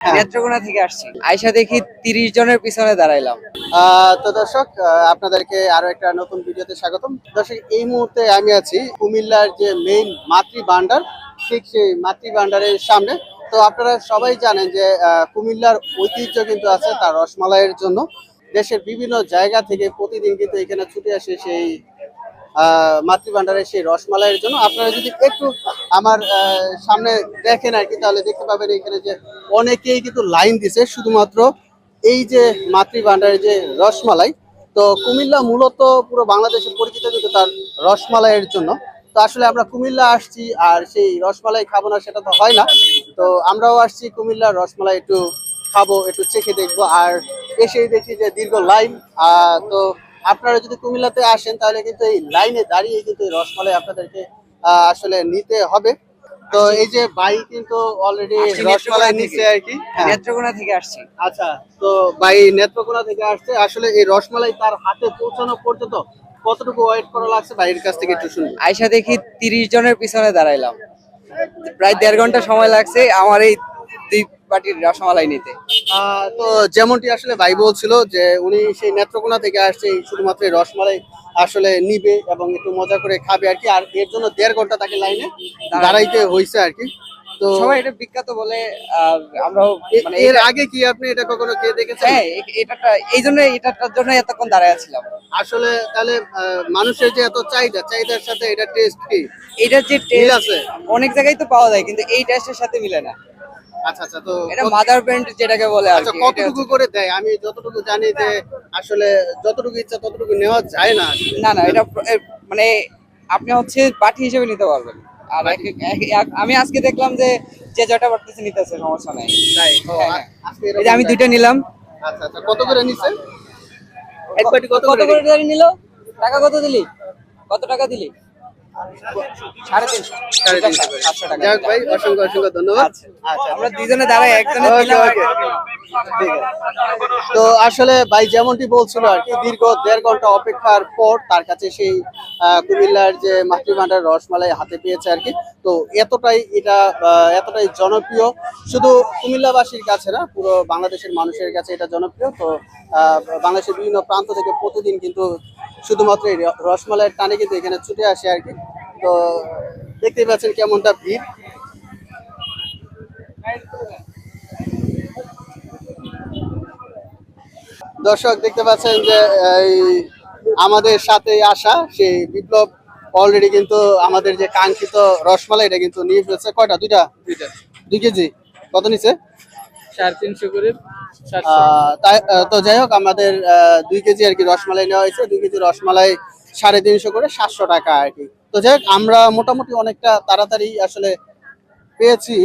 হ্যাঁ। নেত্রকোনা থেকে আসছি। আয়সা দেখি তিরিশ জনের পিছনে দাঁড়াইলাম। তো দর্শক আপনাদেরকে আরও একটা নতুন ভিডিওতে স্বাগতম। দর্শক এই মুহূর্তে আমি আছি কুমিল্লার যে মেইন মাতৃ ভান্ডার ঠিক সেই মাতৃ ভান্ডারের সামনে। তো আপনারা সবাই জানেন যে কুমিল্লার ঐতিহ্য কিন্তু আছে তার রসমালাইয়ের জন্য। দেশের বিভিন্ন জায়গা থেকে প্রতিদিন কিন্তু এখানে ছুটে আসে সেই আহ, মাতৃ ভান্ডারের সেই রসমালাইয়ের জন্য। আপনারা যদি একটু আমার সামনে দেখেন আর কি তাহলে দেখতে পাবেন এখানে যে অনেকেই কিন্তু লাইন দিছে। শুধুমাত্র এই যে মাতৃ ভান্ডারের যে রসমালাই তো কুমিল্লা মূলত পুরো বাংলাদেশে পরিচিত কিন্তু তার রসমালাইয়ের জন্য। তো আসলে আমরা কুমিল্লা আসছি আর সেই রসমালাই খাব না সেটা তো হয় না। তো আমরাও আসছি কুমিল্লার রসমালাই একটু খাব একটু চেখে দেখব। আর এসেই দেখি যে দীর্ঘ লাইন তো আপনারা যদি কুমিল্লাতে আসেন তাহলে কিন্তু এই লাইনে দাঁড়িয়ে কিন্তু এই রসমালাই আপনাদেরকে আসলে নিতে হবে। তো এই যে ভাই কিন্তু অলরেডি রসমালাই নিচ্ছে আর কি হ্যাঁ। নেত্রকোনা থেকে আসছে। আচ্ছা তো ভাই নেত্রকোনা থেকে আসছে। আসলে এই রসমালাই তার হাতে পৌঁছানো পর্যন্ত কতটুকু ওয়েট করা লাগছে? ভাইয়ের কাছ থেকে একটু শুনি আয়সা দেখি তিরিশ জনের পিছনে দাঁড়াইলাম। প্রায় দেড় ঘণ্টা সময় লাগছে। আমার এই পাটির রসমালাই নিতে। তো যেমনটি আসলে ভাই বলছিল যে উনি সেই নেত্রকোনা থেকে আসছে শুধুমাত্র রসমালাই আসলে নিবে এবং একটু মজা করে খাবে আর কি আর এর জন্য দেড় ঘণ্টা তাকে লাইনে দাঁড়াইতে হয়েছে আর কি। তো সবাই এটা বিখ্যাত বলে আমরাও মানে এর আগে কি আপনি এটা কখনো খেয়ে দেখেছেন? হ্যাঁ এটাটা এই জন্য এটাটার জন্য এতক্ষণ দাঁড়ায় ছিলাম আসলে তাহলে মানুষের যে এত চাহিদা চাহিদার সাথে এটা টেস্ট কি? এটার যে টেস্ট আছে? অনেক জায়গায় তো পাওয়া যায় কিন্তু এই টেস্টের সাথে মিলে না। আচ্ছা আচ্ছা তো এটা মাদার যেটাকে বলে আর আচ্ছা কতটুকু করে দেয়? আমি যতটুকু জানি যে আসলে যতটুকু ইচ্ছা ততটুকু নেওয়া যায় না না না এটা মানে আপনি হচ্ছে বাটি হিসেবে নিতে পারবেন। আর আমি আজকে দেখলাম যে যে জয়টা পারতেছে নিতেছে সমস্যা নাই। তাই? হ্যাঁ, হ্যাঁ। আজকে এই যে আমি দুইটা নিলাম। আচ্ছা আচ্ছা কত করে নিছে? এক কত করে নিল টাকা কত দিলি? কত টাকা দিলি? সাড়ে তিনশো। সাড়ে তিনশো করে। সাতশো টাকা। যাক ভাই অসংখ্য অসংখ্য ধন্যবাদ। আচ্ছা আচ্ছা আমরা দাঁড়াই একজনে আছে। তো আসলে ভাই যেমনটি বলছিল আর কি দীর্ঘ দেড় ঘণ্টা অপেক্ষার পর তার কাছে সেই আহ, কুমিল্লার যে মাতৃভান্ডার রসমালাই হাতে পেয়েছে আর কি। তো এতটাই এটা আহ, এতটাই জনপ্রিয়। শুধু কুমিল্লাবাসীর কাছে না পুরো বাংলাদেশের মানুষের কাছে এটা জনপ্রিয়। তো আহ, বাংলাদেশের বিভিন্ন প্রান্ত থেকে প্রতিদিন কিন্তু শুধুমাত্র এই রসমালাইয়ের টানে কিন্তু এখানে ছুটে আসে আর কি। তো দেখতেই পাচ্ছেন কেমনটা ভিড়। দর্শক দেখতে পাচ্ছেন যে এই আমাদের সাথে আসা সেই বিপ্লব অলরেডি কিন্তু আমাদের যে কাঙ্ক্ষিত রসমালাই এটা কিন্তু নিয়ে ফেলছে। কয়টা? দুইটা? দুইটা। দুই কেজি। কত নিছে সাড়ে তিনশো করে তো যাই হোক আমাদের দুই কেজি আর কি রসমালাই নেওয়া হয়েছে। দুই কেজি রসমালাই সাড়ে তিনশো করে সাতশো টাকা আর কি। তো যাই হোক আমরা মোটামুটি অনেকটা তাড়াতাড়ি আসলে পেয়েছি।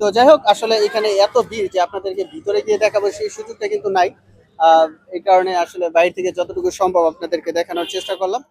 তো যাই হোক আসলে এখানে এত ভিড় যে আপনাদেরকে ভিতরে গিয়ে দেখাবো সেই সুযোগটা কিন্তু নাই। আহ, এই কারণে আসলে বাইরে থেকে যতটুকু সম্ভব আপনাদেরকে দেখানোর চেষ্টা করলাম।